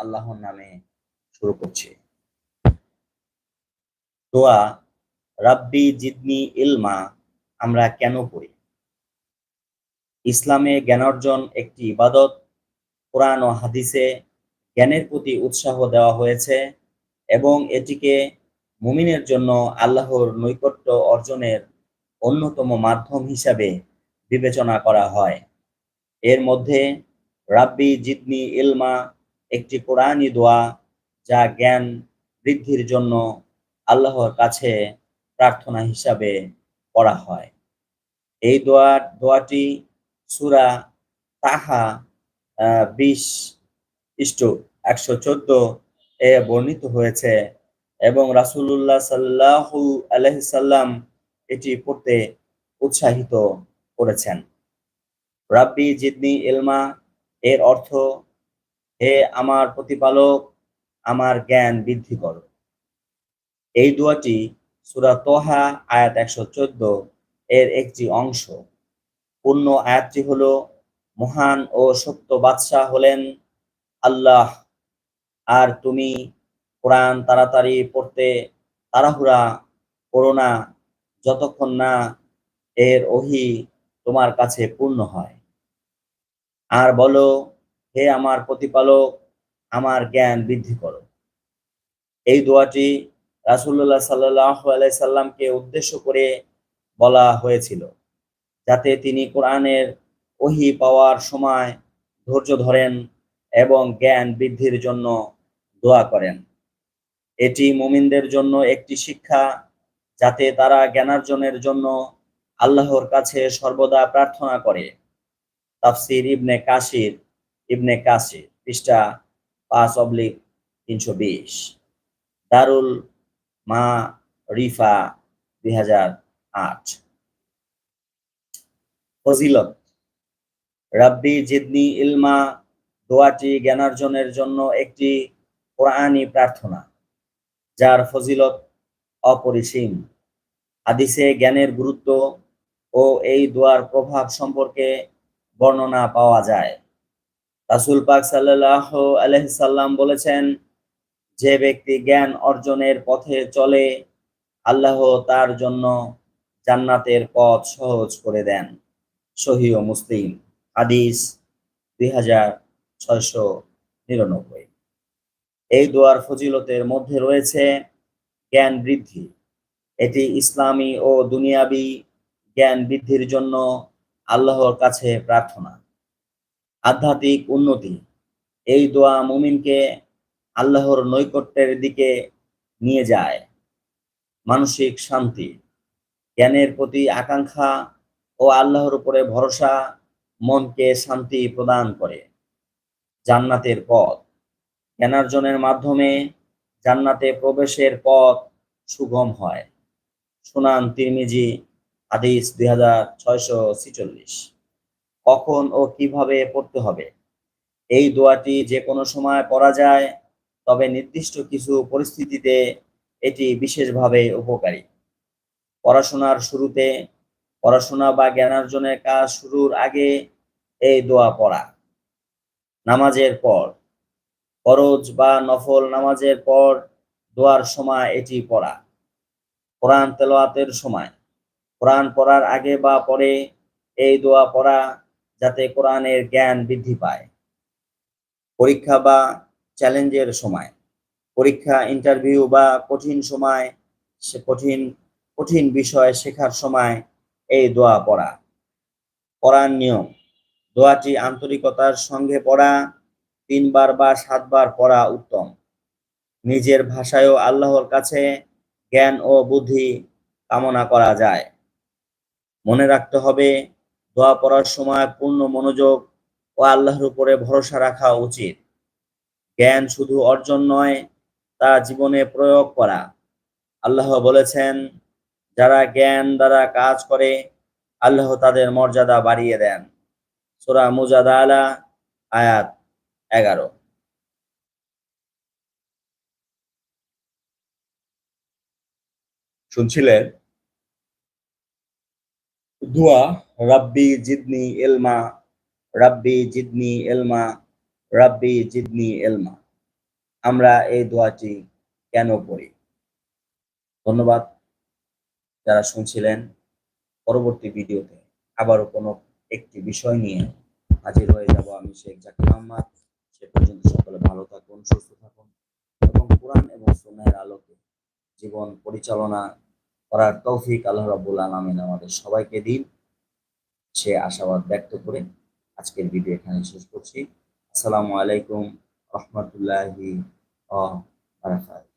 আল্লাহর নামে শুরু করছি। দোয়া, রাব্বি জিদনি ইলমা আমরা কেন পড়ি? ইসলামে জ্ঞানার্জন একটি ইবাদত, কোরআন ও হাদিসে জ্ঞানের প্রতি উৎসাহ দেওয়া হয়েছে এবং এটিকে মুমিনের জন্য আল্লাহর নৈকট্য অর্জনের অন্যতম মাধ্যম হিসাবে বিবেচনা করা হয়। এর মধ্যে, রাব্বি জিদনি ইলমা একটি কোরআনি দোয়া যা জ্ঞান বৃদ্ধির জন্য আল্লাহর কাছে প্রার্থনা হিসাবে পড়া হয়। এই দোয়ার দোয়াটি সুরা তাহা বিশ ইষ্ট একশো চোদ্দ এ বর্ণিত হয়েছে এবং রাসুল্লাহ সাল্লাহু আলহিসাল্লাম এটি পড়তে উৎসাহিত করেছেন। রাব্বি জিদনি ইলমা, এর অর্থ হে আমার প্রতিপালক, আমার জ্ঞান বৃদ্ধি করো। এই দোয়াটি সুরা তোহা, আয়াত একশো চোদ্দ এর একটি অংশ। পূর্ণ আয়াতটি হলো, মহান ও সত্য বাদশাহ হলেন আল্লাহ। আর তুমি কোরআন তাড়াতাড়ি পড়তে তাড়াহুড়া করো না, যতক্ষণ না এর ওহি তোমার কাছে পূর্ণ হয়। আর বলো হে আমার প্রতিপালক, আমার জ্ঞান বৃদ্ধি করো। এই দোয়াটি রাসুল্লাহ সাল্লাহ সাল্লামকে উদ্দেশ্য করে বলা হয়েছিল, যাতে তিনি কোরআনের ওহি পাওয়ার সময় ধৈর্য ধরেন এবং জ্ঞান বৃদ্ধির জন্য দোয়া করেন। এটি মুমিনদের জন্য একটি শিক্ষা, যাতে তারা জ্ঞানার্জনের জন্য আল্লাহর কাছে সর্বদা প্রার্থনা করে। তাফসির ইবনে কাশির ইবনে কাশির পৃষ্ঠা পাঁচ অবলিক তিনশো বিশ। দারুল মা রিফা দুই হাজার আট। ফজিলত, রাব্বি জিদনি ইলমা, দোয়াটি জ্ঞানার্জনের জন্য একটি কোরআনী প্রার্থনা, যার ফজিলত অপরিসীম। হাদিসে জ্ঞানের গুরুত্ব ও এই দোয়ার প্রভাব সম্পর্কে বর্ণনা পাওয়া যায়। রাসুল পাক সাল্লাহ আলহিসাল্লাম বলেছেন, যে ব্যক্তি জ্ঞান অর্জনের পথে চলে, আল্লাহ তার জন্য জান্নাতের পথ সহজ করে দেন। সহি ও মুসলিম, হাদিস দুই হাজার ছয়শো নিরানব্বই। এই দোয়ার ফজিলতের মধ্যে রয়েছে জ্ঞান বৃদ্ধি। এটি ইসলামী ও দুনিয়াবি জ্ঞান বৃদ্ধির জন্য আল্লাহর কাছে প্রার্থনা। আধ্যাত্মিক উন্নতি। এই দোয়া মুমিনকে আল্লাহর নৈকট্যের দিকে নিয়ে যায়। মানসিক শান্তি, জ্ঞানের প্রতি আকাঙ্ক্ষা ও আল্লাহর উপরে ভরসা মনকে শান্তি প্রদান করে। জান্নাতের পথ, জ্ঞানার্জনের মাধ্যমে জান্নাতে প্রবেশের পথ সুগম হয়। সুনান তিরমিজি, হাদিস দুই হাজার ছয়শো ছিচল্লিশ। কখন ও কীভাবে পড়তে হবে। এই দোয়াটি যে কোনো সময় পড়া যায়, তবে নির্দিষ্ট কিছু পরিস্থিতিতে এটি বিশেষভাবে উপকারী। পড়াশোনার শুরুতে পড়াশোনা বা জ্ঞানার্জনের কাজ শুরুর আগে এই দোয়া পড়া। নামাজের পর, ফরজ বা নফল নামাজের পর দোয়ার সময় এটি পড়া। কোরআন তেলোয়াতের সময়, কোরআন পড়ার আগে বা পরে এই দোয়া পড়া যাতে কোরআনের জ্ঞান বৃদ্ধি পায়। পরীক্ষা বা চ্যালেঞ্জের সময়, পরীক্ষা ইন্টারভিউ বা কঠিন সময়, সে কঠিন কঠিন বিষয় শেখার সময় এই দোয়া পড়া। পড়ার নিয়ম, দোয়াটি আন্তরিকতার সঙ্গে পড়া, তিনবার বা সাতবার পড়া উত্তম। নিজের ভাষায়ও আল্লাহর কাছে জ্ঞান ও বুদ্ধি কামনা করা যায়। মনে রাখতে হবে দোয়া পড়ার সময় পূর্ণ মনোযোগ ও আল্লাহর উপরে ভরসা রাখা উচিত। জ্ঞান শুধু অর্জন নয়, তা জীবনে প্রয়োগ করা। আল্লাহ বলেছেন, যারা জ্ঞান দ্বারা কাজ করে, আল্লাহ তাদের মর্যাদা বাড়িয়ে দেন। সোরা মুজাদা আলা আয়াত এগারো। শুনছিলেন দোয়া, রাব্বি জিদনি এলমা, রাব্বি জিদনি এলমা, রাব্বি জিদনি এলমা। আমরা এই দোয়াটি কেন পড়ি? ধন্যবাদ যারা শুনছিলেন। পরবর্তী ভিডিওতে আবারও কোনো একটি বিষয় নিয়ে হাজির হয়ে যাব আমি শেখ জাকির আহমদ। সে পর্যন্ত সকলে ভালো থাকুন, সুস্থ থাকুন এবং কোরআন এবং সুন্নাহের আলোকে জীবন পরিচালনা করার তৌফিক আল্লাহ রাব্বুল আলামিন আমাদের সবাইকে দিন। সে আশাবাদ ব্যক্ত করে আজকের ভিডিও এখানে শেষ করছি। আসসালামু আলাইকুম রহমতুল্লাহি বারাকাতুহু।